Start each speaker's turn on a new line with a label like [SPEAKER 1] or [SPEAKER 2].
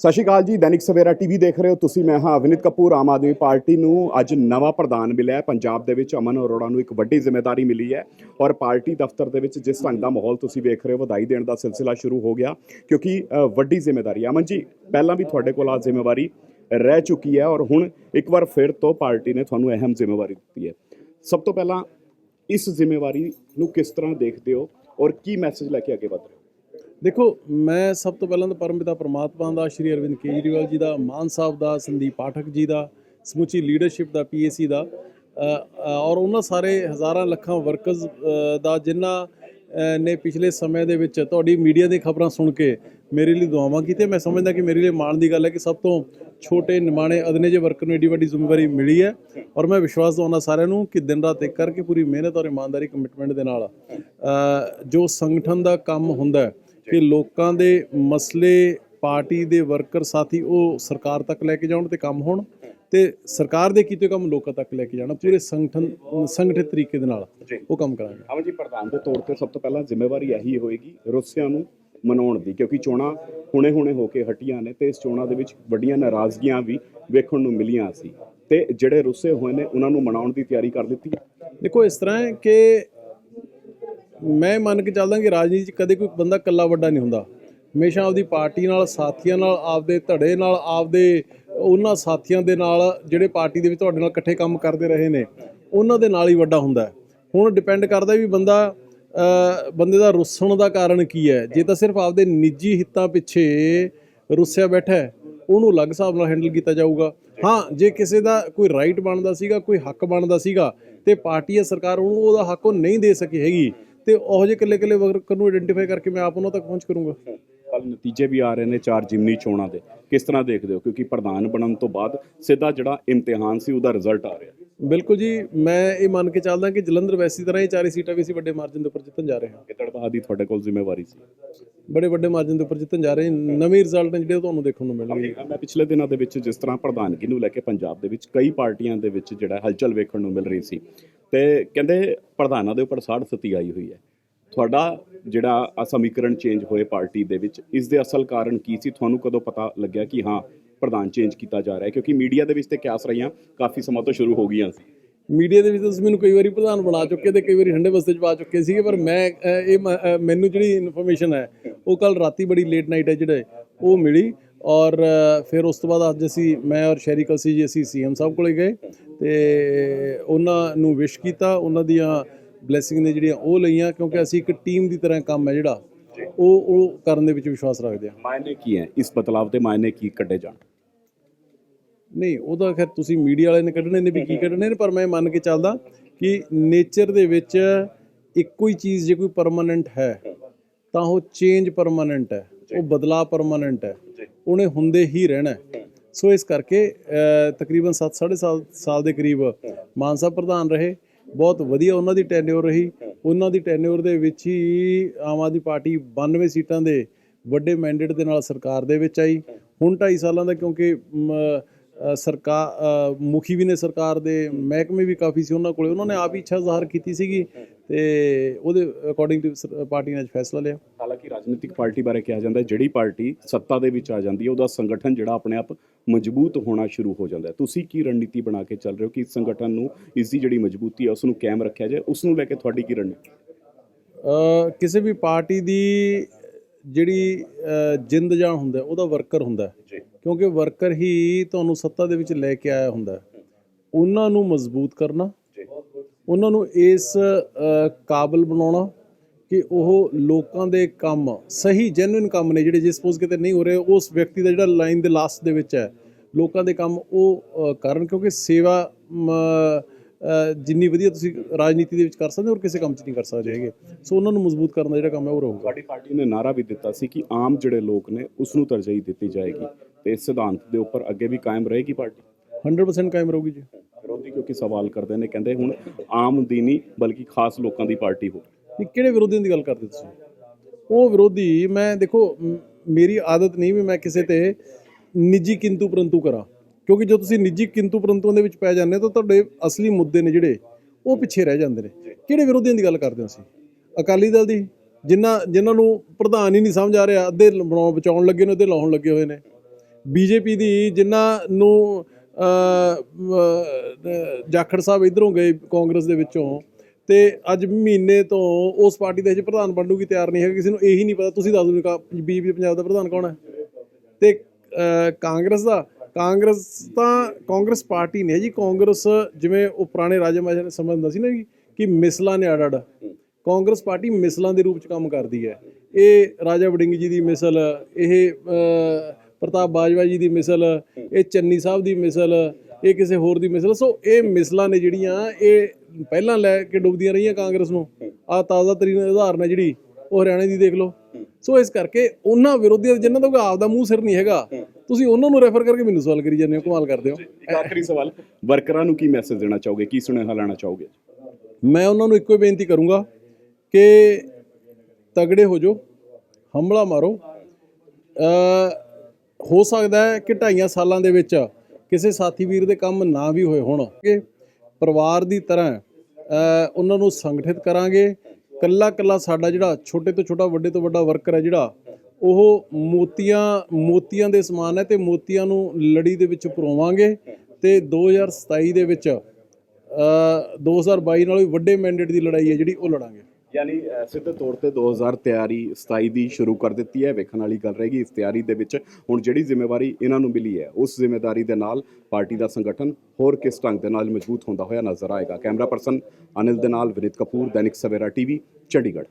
[SPEAKER 1] ਸਤਿ ਸ਼੍ਰੀ ਅਕਾਲ ਜੀ, ਦੈਨਿਕ ਸਵੇਰਾ ਟੀਵੀ ਦੇਖ ਰਹੇ ਹੋ ਤੁਸੀਂ, ਮੈਂ ਹਾਂ ਅਵਿਨਿਤ ਕਪੂਰ। ਆਮ ਆਦਮੀ ਪਾਰਟੀ ਨੂੰ ਅੱਜ ਨਵਾਂ ਪ੍ਰਧਾਨ ਮਿਲਿਆ ਹੈ। ਪੰਜਾਬ ਦੇ ਵਿੱਚ ਅਮਨ ਅਰੋੜਾ ਨੂੰ ਇੱਕ ਵੱਡੀ ਜ਼ਿੰਮੇਵਾਰੀ ਮਿਲੀ ਹੈ ਔਰ ਪਾਰਟੀ ਦਫ਼ਤਰ ਦੇ ਵਿੱਚ ਜਿਸ ਢੰਗ ਦਾ ਮਾਹੌਲ ਤੁਸੀਂ ਵੇਖ ਰਹੇ ਹੋ, ਵਧਾਈ ਦੇਣ ਦਾ ਸਿਲਸਿਲਾ ਸ਼ੁਰੂ ਹੋ ਗਿਆ ਕਿਉਂਕਿ ਵੱਡੀ ਜ਼ਿੰਮੇਵਾਰੀ ਅਮਨ ਜੀ, ਪਹਿਲਾਂ ਵੀ ਤੁਹਾਡੇ ਕੋਲ ਆ ਜ਼ਿੰਮੇਵਾਰੀ ਰਹਿ ਚੁੱਕੀ ਹੈ ਔਰ ਹੁਣ ਇੱਕ ਵਾਰ ਫਿਰ ਤੋਂ ਪਾਰਟੀ ਨੇ ਤੁਹਾਨੂੰ ਅਹਿਮ ਜ਼ਿੰਮੇਵਾਰੀ ਦਿੱਤੀ ਹੈ। ਸਭ ਤੋਂ ਪਹਿਲਾਂ ਇਸ ਜ਼ਿੰਮੇਵਾਰੀ ਨੂੰ ਕਿਸ ਤਰ੍ਹਾਂ ਦੇਖਦੇ ਹੋ ਔਰ ਕੀ ਮੈਸੇਜ ਲੈ ਕੇ ਅੱਗੇ ਵਧ ਰਹੇ ਹੋ?
[SPEAKER 2] ਦੇਖੋ ਮੈਂ ਸਭ ਤੋਂ ਪਹਿਲਾਂ ਤਾਂ ਪਰਮਪਿਤਾ ਪ੍ਰਮਾਤਮਾ ਦਾ ਸ਼੍ਰੀ ਅਰਵਿੰਦ ਕੇਜਰੀਵਾਲ ਜੀ ਦਾ ਮਾਨ ਸਾਹਿਬ ਦਾ ਸੰਦੀਪ ਪਾਠਕ ਜੀ ਦਾ ਸਮੁੱਚੀ ਲੀਡਰਸ਼ਿਪ ਦਾ ਪੀਏਸੀ ਦਾ ਅ, ਅ, ਔਰ ਉਹਨਾਂ ਸਾਰੇ ਹਜ਼ਾਰਾਂ ਲੱਖਾਂ ਵਰਕਰਸ ਦਾ ਜਿਨ੍ਹਾਂ ਨੇ ਪਿਛਲੇ ਸਮੇਂ ਦੇ ਵਿੱਚ ਤੁਹਾਡੀ ਮੀਡੀਆ ਦੀ ਖਬਰਾਂ ਸੁਣ ਕੇ ਮੇਰੇ ਲਈ ਦੁਆਵਾਂ ਕੀਤੀਆਂ। ਮੈਂ ਸਮਝਦਾ ਕਿ ਮੇਰੇ ਲਈ ਮਾਣ ਦੀ ਗੱਲ ਹੈ ਕਿ ਸਭ ਤੋਂ ਛੋਟੇ ਨਿਮਾਣੇ ਅਦਨੇ ਜੇ ਵਰਕਰ ਨੂੰ ਏਡੀ ਵੱਡੀ ਜ਼ਿੰਮੇਵਾਰੀ ਮਿਲੀ ਹੈ ਔਰ ਮੈਂ ਵਿਸ਼ਵਾਸ ਦਵਾਉਣਾ ਸਾਰਿਆਂ ਨੂੰ ਕਿ ਦਿਨ ਰਾਤ ਇੱਕ ਕਰਕੇ ਪੂਰੀ ਮਿਹਨਤ ਔਰ ਇਮਾਨਦਾਰੀ ਕਮਿਟਮੈਂਟ ਦੇ ਨਾਲ ਜੋ ਸੰਗਠਨ ਦਾ ਕੰਮ ਹੁੰਦਾ ਹੈ ਕਿ ਲੋਕਾਂ ਦੇ ਮਸਲੇ ਪਾਰਟੀ ਦੇ ਵਰਕਰ ਸਾਥੀ ਉਹ ਸਰਕਾਰ ਤੱਕ ਲੈ ਕੇ ਜਾਣ ਤੇ ਕੰਮ ਹੋਣ ਤੇ ਸਰਕਾਰ ਦੇ ਕੀਤੇ ਕੰਮ ਲੋਕਾਂ ਤੱਕ ਲੈ ਕੇ ਜਾਣਾ ਪੂਰੇ ਸੰਗਠਨ ਸੰਗਠਿਤ ਤਰੀਕੇ ਦੇ ਨਾਲ ਉਹ ਕੰਮ ਕਰਾਂਗੇ।
[SPEAKER 1] ਅਮਨ ਜੀ ਪ੍ਰਧਾਨ ਦੇ ਤੌਰ ਤੇ ਸਭ ਤੋਂ ਪਹਿਲਾਂ ਜ਼ਿੰਮੇਵਾਰੀ ਇਹੀ ਹੋਏਗੀ ਰੁੱਸਿਆਂ ਨੂੰ ਮਨਾਉਣ ਦੀ ਕਿਉਂਕਿ ਚੋਣਾਂ ਹੁਣੇ-ਹੁਣੇ ਹੋ ਕੇ ਹਟੀਆਂ ਨੇ ਤੇ ਇਸ ਚੋਣਾਂ ਦੇ ਵਿੱਚ ਵੱਡੀਆਂ ਨਾਰਾਜ਼ਗੀਆਂ ਵੀ ਵੇਖਣ ਨੂੰ ਮਿਲੀਆਂ ਸੀ। ਤੇ ਜਿਹੜੇ ਰੁੱਸੇ ਹੋਏ ਨੇ ਉਹਨਾਂ ਨੂੰ ਮਨਾਉਣ ਦੀ ਤਿਆਰੀ ਕਰ ਦਿੱਤੀ।
[SPEAKER 2] ਦੇਖੋ ਇਸ ਤਰ੍ਹਾਂ ਹੈ ਕਿ ਮੈਂ ਮੰਨ ਕੇ ਚੱਲਦਾ ਕਿ ਰਾਜਨੀਤੀ 'ਚ ਕਦੇ ਕੋਈ ਬੰਦਾ ਇਕੱਲਾ ਵੱਡਾ ਨਹੀਂ ਹੁੰਦਾ। ਹਮੇਸ਼ਾ ਆਪਦੀ ਪਾਰਟੀ ਨਾਲ, ਸਾਥੀਆਂ ਨਾਲ, ਆਪਦੇ ਧੜੇ ਨਾਲ, ਆਪਦੇ ਉਹਨਾਂ ਸਾਥੀਆਂ ਦੇ ਨਾਲ ਜਿਹੜੇ ਪਾਰਟੀ ਦੇ ਵਿੱਚ ਤੁਹਾਡੇ ਨਾਲ ਇਕੱਠੇ ਕੰਮ ਕਰਦੇ ਰਹੇ ਨੇ, ਉਹਨਾਂ ਦੇ ਨਾਲ ਹੀ ਵੱਡਾ ਹੁੰਦਾ ਹੁਣ ਡਿਪੈਂਡ ਕਰਦਾ ਵੀ ਬੰਦਾ ਬੰਦੇ ਦਾ ਰੁੱਸਣ ਦਾ ਕਾਰਨ ਕੀ ਹੈ। ਜੇ ਤਾਂ ਸਿਰਫ ਆਪਦੇ ਨਿੱਜੀ ਹਿੱਤਾਂ ਪਿੱਛੇ ਰੁੱਸਿਆ ਬੈਠਾ ਹੈ, ਉਹਨੂੰ ਅਲੱਗ ਹਿਸਾਬ ਨਾਲ ਹੈਂਡਲ ਕੀਤਾ ਜਾਊਗਾ। ਹਾਂ, ਜੇ ਕਿਸੇ ਦਾ ਕੋਈ ਰਾਈਟ ਬਣਦਾ ਸੀਗਾ, ਕੋਈ ਹੱਕ ਬਣਦਾ ਸੀਗਾ ਤੇ ਪਾਰਟੀ ਜਾਂ ਸਰਕਾਰ ਉਹਨੂੰ ਉਹਦਾ ਹੱਕ ਉਹ ਨਹੀਂ ਦੇ ਸਕੀ ਹੈਗੀ ਤੇ ਉਹੋ ਜਿਹੇ ਇਕੱਲੇ ਇਕੱਲੇ ਵਰਕਰ ਨੂੰ ਆਇਡੈਂਟੀਫਾਈ ਕਰਕੇ ਮੈਂ ਆਪ ਉਹਨਾਂ ਤੱਕ ਪਹੁੰਚ ਕਰੂੰਗਾ।
[SPEAKER 1] ਕੱਲ ਨਤੀਜੇ ਵੀ ਆ ਰਹੇ ਨੇ ਚਾਰ ਜਿਮਨੀ ਚੋਣਾਂ ਦੇ। ਕਿਸ ਤਰ੍ਹਾਂ ਦੇਖਦੇ ਹੋ? ਕਿਉਂਕਿ ਪ੍ਰਧਾਨ ਬਣਨ ਤੋਂ ਬਾਅਦ ਸਿੱਧਾ ਜਿਹੜਾ ਇਮਤਿਹਾਨ ਸੀ ਉਹਦਾ ਰਿਜ਼ਲਟ ਆ ਰਿਹਾ।
[SPEAKER 2] ਬਿਲਕੁਲ ਜੀ ਮੈਂ ਇਹ ਮੰਨ ਕੇ ਚੱਲਦਾ ਕਿ ਜਲੰਧਰ ਵੈਸੀ ਤਰ੍ਹਾਂ ਹੀ ਚਾਰੇ ਸੀਟਾਂ ਵੀ ਅਸੀਂ ਵੱਡੇ ਮਾਰਜਨ ਦੇ ਉੱਪਰ ਜਿੱਤਣ ਜਾ ਰਹੇ ਹਾਂ।
[SPEAKER 1] ਗਿੱਦੜਬਾਹ ਦੀ ਤੁਹਾਡੇ ਕੋਲ ਜ਼ਿੰਮੇਵਾਰੀ ਸੀ?
[SPEAKER 2] ਬੜੇ ਵੱਡੇ ਮਾਰਜਨ ਦੇ ਉੱਪਰ ਜਿੱਤਣ ਜਾ ਰਹੇ ਹਾਂ। ਨਵੇਂ ਰਿਜ਼ਲਟ ਨੇ ਜਿਹੜੇ ਉਹ ਤੁਹਾਨੂੰ ਦੇਖਣ ਨੂੰ ਮਿਲਣਗੇ।
[SPEAKER 1] ਮੈਂ ਪਿਛਲੇ ਦਿਨਾਂ ਦੇ ਵਿੱਚ ਜਿਸ ਤਰ੍ਹਾਂ ਪ੍ਰਧਾਨਗੀ ਨੂੰ ਲੈ ਕੇ ਪੰਜਾਬ ਦੇ ਵਿੱਚ ਕਈ ਪਾਰਟੀਆਂ ਦੇ ਵਿੱਚ ਜਿਹੜਾ ਹਲਚਲ ਵੇਖਣ ਨੂੰ ਮਿਲ ਰਹੀ ਸੀ। ਤੇ ਕਹਿੰਦੇ ਪ੍ਰਧਾਨਾਂ ਦੇ ਉੱਪਰ ਸਾੜ ਸਤੀ ਆਈ ਹੋਈ ਹੈ। ਤੁਹਾਡਾ ਜਿਹੜਾ ਆ ਸਮੀਕਰਨ ਚੇਂਜ ਹੋਏ ਪਾਰਟੀ ਦੇ ਵਿੱਚ, ਇਸ ਦੇ ਅਸਲ ਕਾਰਨ ਕੀ ਸੀ? ਤੁਹਾਨੂੰ ਕਦੋਂ ਪਤਾ ਲੱਗਿਆ ਕਿ ਹਾਂ, ਪ੍ਰਧਾਨ ਚੇਂਜ ਕੀਤਾ ਜਾ ਰਿਹਾ ਹੈ? ਕਿਉਂਕਿ ਮੀਡੀਆ ਦੇ ਵਿੱਚ ਤੇ ਕਿਆਸ ਰਹੀਆਂ, ਕਾਫੀ ਸਮਾਂ ਤੋਂ ਸ਼ੁਰੂ ਹੋ ਗਈਆਂ ਸੀ।
[SPEAKER 2] ਮੀਡੀਆ ਦੇ ਵਿੱਚ ਤੁਸੀਂ ਮੈਨੂੰ ਕਈ ਵਾਰੀ ਪ੍ਰਧਾਨ ਬਣਾ ਚੁੱਕੇ ਤੇ ਕਈ ਵਾਰੀ ਠੰਡੇ ਬਸਤੇ ਚ ਪਾ ਚੁੱਕੇ ਸੀਗੇ, ਪਰ ਮੈਂ ਇਹ ਮ- ਮੈਨੂੰ ਜਿਹੜੀ ਇਨਫੋਰਮੇਸ਼ਨ ਹੈ, ਉਹ ਕੱਲ ਰਾਤੀ ਬੜੀ ਲੇਟ ਨਾਈਟ ਹੈ ਜਿਹੜੇ, ਉਹ ਮਿਲੀ ਔਰ ਫਿਰ ਉਸ ਤੋਂ ਬਾਅਦ ਅੱਜ ਅਸੀਂ, ਮੈਂ ਔਰ ਸ਼ੈਰੀ ਕਲਸੀ ਜੀ, ਅਸੀਂ ਸੀਐਮ ਸਾਹਿਬ ਕੋਲੇ ਗਏ ਤੇ ਉਹਨਾਂ ਨੂੰ ਵਿਸ਼ ਕੀਤਾ, ਉਹਨਾਂ ਦੀਆਂ ਬਲੇਸਿੰਗ ਨੇ ਜਿਹੜੀਆਂ ਉਹ ਲਈਆਂ ਕਿਉਂਕਿ ਅਸੀਂ ਇੱਕ ਟੀਮ ਦੀ ਤਰ੍ਹਾਂ ਕੰਮ ਹੈ ਜਿਹੜਾ। ਉਹ ਉਹ ਕਰਨ ਦੇ ਵਿੱਚ ਵਿਸ਼ਵਾਸ ਰੱਖਦੇ ਹਾਂ
[SPEAKER 1] ਮਾਇਨੇ ਕੀ ਹੈ? ਇਸ ਬਦਲਾਵ ਦੇ ਮਾਇਨੇ ਕੀ ਕੱਢੇ ਜਾਣ?
[SPEAKER 2] ਨਹੀਂ ਉਹਦਾ ਖੈਰ ਤੁਸੀਂ ਮੀਡੀਆ ਵਾਲੇ ਨੇ ਕੱਢਣੇ ਨੇ ਵੀ ਕੀ ਕੱਢਣੇ ਨੇ ਪਰ ਮੈਂ ਮੰਨ ਕੇ ਚੱਲਦਾ ਕਿ ਨੇਚਰ ਦੇ ਵਿੱਚ ਇੱਕੋ ਹੀ ਚੀਜ਼ ਜੇ ਕੋਈ ਪਰਮਾਨੈਂਟ ਹੈ ਤਾਂ ਉਹ ਚੇਂਜ ਪਰਮਾਨੈਂਟ ਹੈ ਉਹ ਬਦਲਾਅ ਪਰਮਾਨੈਂਟ ਹੈ। ਉਹਨੇ ਹੁੰਦੇ ਹੀ ਰਹਿਣਾ। ਸੋ ਇਸ ਕਰਕੇ ਤਕਰੀਬਨ 7 ਸਾਲ ਸਾਲ ਦੇ ਕਰੀਬ ਮਾਨ ਸਾਹਿਬ ਪ੍ਰਧਾਨ ਰਹੇ। ਬਹੁਤ ਵਧੀਆ ਉਹਨਾਂ ਦੀ ਟੈਨਿਓਰ ਰਹੀ। ਉਹਨਾਂ ਦੀ ਟੈਨਿਓਰ ਦੇ ਵਿੱਚ ਹੀ ਆਮ ਆਦਮੀ ਪਾਰਟੀ 92 ਸੀਟਾਂ ਦੇ ਵੱਡੇ ਮੈਂਡੇਟ ਦੇ ਨਾਲ ਸਰਕਾਰ ਦੇ ਵਿੱਚ ਆਈ। ਹੁਣ 2.5 ਸਾਲਾਂ ਦਾ ਕਿਉਂਕਿ ਸਰਕਾਰ ਮੁਖੀ ਵੀ ਨੇ ਸਰਕਾਰ ਦੇ ਮਹਿਕਮੇ ਵੀ ਕਾਫੀ ਸੀ ਉਹਨਾਂ ਕੋਲੇ। ਉਹਨਾਂ ਨੇ ਆਪ ਹੀ ਇੱਛਾ ਜ਼ਾਹਰ ਕੀਤੀ ਸੀਗੀ ਤੇ ਉਹਦੇ ਅਕੋਰਡਿੰਗ ਟੂ ਪਾਰਟੀ ਨੇ ਅੱਜ ਫੈਸਲਾ ਲਿਆ।
[SPEAKER 1] ਰਾਜਨੀਤਿਕ ਪਾਰਟੀ ਬਾਰੇ ਕਿਹਾ ਜਾਂਦਾ ਹੈ ਜਿਹੜੀ ਪਾਰਟੀ ਸੱਤਾ ਦੇ ਵਿੱਚ ਆ ਜਾਂਦੀ ਹੈ ਉਹਦਾ ਸੰਗਠਨ ਜਿਹੜਾ ਆਪਣੇ ਆਪ ਮਜ਼ਬੂਤ ਹੋਣਾ ਸ਼ੁਰੂ ਹੋ ਜਾਂਦਾ ਹੈ। ਤੁਸੀਂ ਕੀ ਰਣਨੀਤੀ ਬਣਾ ਕੇ ਚੱਲ ਰਹੇ ਹੋ ਕਿ ਇਸ ਸੰਗਠਨ ਨੂੰ ਇਸ ਦੀ ਜਿਹੜੀ ਮਜ਼ਬੂਤੀ ਹੈ ਉਸ ਨੂੰ ਕਾਇਮ ਰੱਖਿਆ ਜਾਏ? ਉਸ ਨੂੰ ਲੈ ਕੇ ਤੁਹਾਡੀ ਕੀ ਰਣਨੀਤੀ?
[SPEAKER 2] ਕਿਸੇ ਵੀ ਪਾਰਟੀ ਦੀ ਜਿਹੜੀ ਜਿੰਦ ਜਾਨ ਹੁੰਦਾ ਉਹਦਾ ਵਰਕਰ ਹੁੰਦਾ।
[SPEAKER 1] ਜੀ।
[SPEAKER 2] ਕਿਉਂਕਿ ਵਰਕਰ ਹੀ ਤੁਹਾਨੂੰ ਸੱਤਾ ਦੇ ਵਿੱਚ ਲੈ ਕੇ ਆਇਆ ਹੁੰਦਾ। ਉਹਨਾਂ ਨੂੰ ਮਜ਼ਬੂਤ ਕਰਨਾ।
[SPEAKER 1] ਜੀ।
[SPEAKER 2] ਉਹਨਾਂ ਨੂੰ ਇਸ ਕਾਬਲ ਬਣਾਉਣਾ। ਕਿ ਉਹ ਲੋਕਾਂ ਦੇ ਕੰਮ ਸਹੀ ਜੈਨੂਇਨ ਕੰਮ ਨੇ ਜਿਹੜੇ ਜੇ ਸਪੋਜ਼ ਕਿਤੇ ਨਹੀਂ ਹੋ ਰਹੇ ਉਸ ਵਿਅਕਤੀ ਦਾ ਜਿਹੜਾ ਲਾਈਨ ਦੇ ਲਾਸਟ ਦੇ ਵਿੱਚ ਹੈ ਲੋਕਾਂ ਦੇ ਕੰਮ ਉਹ ਕਰਨ ਕਿਉਂਕਿ ਸੇਵਾ ਜਿੰਨੀ ਵਧੀਆ ਤੁਸੀਂ ਰਾਜਨੀਤੀ ਦੇ ਵਿੱਚ ਕਰ ਸਕਦੇ ਹੋ ਔਰ ਕਿਸੇ ਕੰਮ 'ਚ ਨਹੀਂ ਕਰ ਸਕਦੇ ਹੈਗੇ। ਸੋ ਉਹਨਾਂ ਨੂੰ ਮਜ਼ਬੂਤ ਕਰਨ ਦਾ ਜਿਹੜਾ ਕੰਮ ਹੈ ਉਹ ਰਹੂਗਾ।
[SPEAKER 1] ਤੁਹਾਡੀ ਪਾਰਟੀ ਨੇ ਨਾਰਾ ਵੀ ਦਿੱਤਾ ਸੀ ਕਿ ਆਮ ਜਿਹੜੇ ਲੋਕ ਨੇ ਉਸ ਨੂੰ ਤਰਜੀਹ ਦਿੱਤੀ ਜਾਏਗੀ। ਤੇ ਇਸ ਸਿਧਾਂਤ ਦੇ ਉੱਪਰ ਅੱਗੇ ਵੀ ਕਾਇਮ ਰਹੇਗੀ ਪਾਰਟੀ?
[SPEAKER 2] 100% ਕਾਇਮ ਰਹੂਗੀ ਜੀ।
[SPEAKER 1] ਵਿਰੋਧੀ ਕਿਉਂਕਿ ਸਵਾਲ ਕਰਦੇ ਨੇ ਕਹਿੰਦੇ ਹੁਣ ਆਮ ਦੀ ਨਹੀਂ ਬਲਕਿ ਖਾਸ ਲੋਕਾਂ ਦੀ ਪਾਰਟੀ ਹੋ
[SPEAKER 2] ਇਹ ਕਿਹੜੇ ਵਿਰੋਧੀਆਂ ਦੀ ਗੱਲ ਕਰਦੇ ਤੁਸੀਂ? ਉਹ ਵਿਰੋਧੀ, ਮੈਂ ਦੇਖੋ ਮੇਰੀ ਆਦਤ ਨਹੀਂ ਵੀ ਮੈਂ ਕਿਸੇ ਤੇ ਨਿੱਜੀ ਕਿੰਤੂ ਪਰੰਤੂ ਕਰਾਂ। ਕਿਉਂਕਿ ਜੋ ਤੁਸੀਂ ਨਿੱਜੀ ਕਿੰਤੂ ਪਰੰਤੂਆਂ ਦੇ ਵਿੱਚ ਪੈ ਜਾਂਦੇ ਹੋ, ਤਾਂ ਤੁਹਾਡੇ ਅਸਲੀ ਮੁੱਦੇ ਨੇ ਜਿਹੜੇ, ਉਹ ਪਿੱਛੇ ਰਹਿ ਜਾਂਦੇ ਨੇ। ਕਿਹੜੇ ਵਿਰੋਧੀਆਂ ਦੀ ਗੱਲ ਕਰਦੇ ਹੋ ਅਸੀਂ ਅਕਾਲੀ ਦਲ ਦੀ? ਜਿਨ੍ਹਾਂ ਜਿਨ੍ਹਾਂ ਨੂੰ ਪ੍ਰਧਾਨ ਹੀ ਨਹੀਂ ਸਮਝ ਆ ਰਿਹਾ, ਅੱਧੇ ਬਣਾਉਣ ਬਚਾਉਣ ਲੱਗੇ ਨੇ, ਅੱਧੇ ਲਾਉਣ ਲੱਗੇ ਹੋਏ ਨੇ। ਬੀਜੇਪੀ ਦੀ ਜਿਨ੍ਹਾਂ ਨੂੰ ਜਾਖੜ ਸਾਹਿਬ ਇਧਰੋਂ ਗਏ ਕਾਂਗਰਸ ਦੇ ਵਿੱਚੋਂ ਤੇ ਅੱਜ ਮਹੀਨੇ ਤੋਂ ਉਸ ਪਾਰਟੀ ਦੇ ਹਜੇ ਪ੍ਰਧਾਨ ਬਣਨ ਨੂੰ ਤਿਆਰ ਨਹੀਂ ਹੈਗਾ, ਕਿਸੇ ਨੂੰ ਇਹੀ ਨਹੀਂ ਪਤਾ। ਤੁਸੀਂ ਦੱਸ ਦਿਓ ਬੀਜੇਪੀ ਪੰਜਾਬ ਦਾ ਪ੍ਰਧਾਨ ਕੌਣ ਹੈ। ਤੇ ਕਾਂਗਰਸ ਦਾ, ਕਾਂਗਰਸ ਤਾਂ ਕਾਂਗਰਸ ਪਾਰਟੀ ਨੇ ਜੀ। ਕਾਂਗਰਸ ਜਿਵੇਂ ਉਹ ਪੁਰਾਣੇ ਰਾਜੇ ਮਹਾਰਾਜਾ ਨੇ ਸਮਝ ਹੁੰਦਾ ਸੀ ਨਾ ਜੀ ਕਿ ਮਿਸਲਾਂ ਨੇ ਅੜ ਅੜ ਕਾਂਗਰਸ ਪਾਰਟੀ ਮਿਸਲਾਂ ਦੇ ਰੂਪ ਚ ਕੰਮ ਕਰਦੀ ਹੈ। ਇਹ ਰਾਜਾ ਵੜਿੰਗ ਜੀ ਦੀ ਮਿਸਲ, ਇਹ ਪ੍ਰਤਾਪ ਬਾਜਵਾ ਜੀ ਦੀ ਮਿਸਲ, ਇਹ ਚੰਨੀ ਸਾਹਿਬ ਦੀ ਮਿਸਲ, ਇਹ ਕਿਸੇ ਹੋਰ ਦੀ ਮਿਸਲ। ਸੋ ਇਹ ਮਿਸਲਾਂ ਨੇ ਜਿਹੜੀਆਂ, ਇਹ ਪਹਿਲਾਂ ਲੈ ਕੇ ਡੁੱਬਦੀਆਂ ਰਹੀਆਂ ਕਾਂਗਰਸ ਨੂੰ। ਆ ਤਾਜ਼ਾ ਤਰੀਨ ਉਦਾਹਰਨ ਹੈ ਜਿਹੜੀ ਉਹ ਹਰਿਆਣੇ ਦੀ ਦੇਖ ਲਓ। ਸੋ ਇਸ ਕਰਕੇ ਉਹਨਾਂ ਵਿਰੋਧੀਆਂ ਜਿਨ੍ਹਾਂ ਦਾ ਕੋਈ ਆਪਦਾ ਮੂੰਹ ਸਿਰ ਨਹੀਂ ਹੈਗਾ ਤੁਸੀਂ ਉਹਨਾਂ ਨੂੰ ਰੈਫਰ ਕਰਕੇ ਮੈਨੂੰ ਸਵਾਲ ਕਰੀ ਜਾਂਦੇ ਹੋ ਕਮਾਲ ਕਰਦੇ ਹੋ।
[SPEAKER 1] ਆਖਰੀ ਸਵਾਲ ਵਰਕਰਾਂ ਨੂੰ ਕੀ ਮੈਸੇਜ ਦੇਣਾ ਚਾਹੋਗੇ? ਕੀ ਸੁਨੇਹਾ ਲੈਣਾ ਚਾਹੋਗੇ?
[SPEAKER 2] ਮੈਂ ਉਹਨਾਂ ਨੂੰ ਇੱਕੋ ਹੀ ਬੇਨਤੀ ਕਰੂੰਗਾ ਕਿ ਤਗੜੇ ਹੋ ਜਾਓ ਹੰਬਲਾ ਮਾਰੋ। ਹੋ ਸਕਦਾ ਹੈ ਕਿ ਢਾਈਆਂ ਸਾਲਾਂ ਦੇ ਵਿੱਚ ਕਿਸੇ ਸਾਥੀ ਵੀਰ ਦੇ ਕੰਮ ਨਾ ਵੀ ਹੋਏ ਹੋਣ। ਕਿ ਪਰਿਵਾਰ ਦੀ ਤਰ੍ਹਾਂ ਉਹਨਾਂ ਨੂੰ ਸੰਗਠਿਤ ਕਰਾਂਗੇ। ਕੱਲਾ ਕੱਲਾ ਸਾਡਾ ਜਿਹੜਾ ਛੋਟੇ ਤੋਂ ਛੋਟਾ, ਵੱਡੇ ਤੋਂ ਵੱਡਾ ਵਰਕਰ ਹੈ ਜਿਹੜਾ, ਉਹ ਮੋਤੀਆਂ ਮੋਤੀਆਂ ਦੇ ਸਮਾਨ ਹੈ ਤੇ ਮੋਤੀਆਂ ਨੂੰ ਲੜੀ ਦੇ ਵਿੱਚ ਪਰੋਵਾਂਗੇ ਤੇ 2027 ਦੇ ਵਿੱਚ, ਅ 2022 ਨਾਲੋਂ ਵੀ ਵੱਡੇ ਮੈਂਡੇਟ ਦੀ ਲੜਾਈ ਹੈ ਜਿਹੜੀ ਉਹ ਲੜਾਂਗੇ।
[SPEAKER 1] ਯਾਨੀ ਸਿੱਧੇ ਤੌਰ ਤੇ 2000 ਤਿਆਰੀ 27 ਦੀ ਸ਼ੁਰੂ ਕਰ ਦਿੱਤੀ ਹੈ, ਵੇਖਣ ਵਾਲੀ ਗੱਲ ਰਹੇਗੀ। ਇਸ ਤਿਆਰੀ ਦੇ ਵਿੱਚ ਹੁਣ ਜਿਹੜੀ ਜ਼ਿੰਮੇਵਾਰੀ ਇਹਨਾਂ ਨੂੰ ਮਿਲੀ ਹੈ, ਉਸ ਜ਼ਿੰਮੇਵਾਰੀ ਦੇ ਨਾਲ ਪਾਰਟੀ ਦਾ ਸੰਗਠਨ ਹੋਰ ਕਿਸ ਢੰਗ ਦੇ ਨਾਲ ਮਜ਼ਬੂਤ ਹੁੰਦਾ ਹੋਇਆ ਨਜ਼ਰ ਆਏਗਾ। ਕੈਮਰਾ ਪਰਸਨ ਅਨਿਲ ਦੇ ਨਾਲ ਵਿਨੀਤ ਕਪੂਰ, ਦੈਨਿਕ ਸਵੇਰਾ ਟੀਵੀ, ਚੰਡੀਗੜ੍ਹ।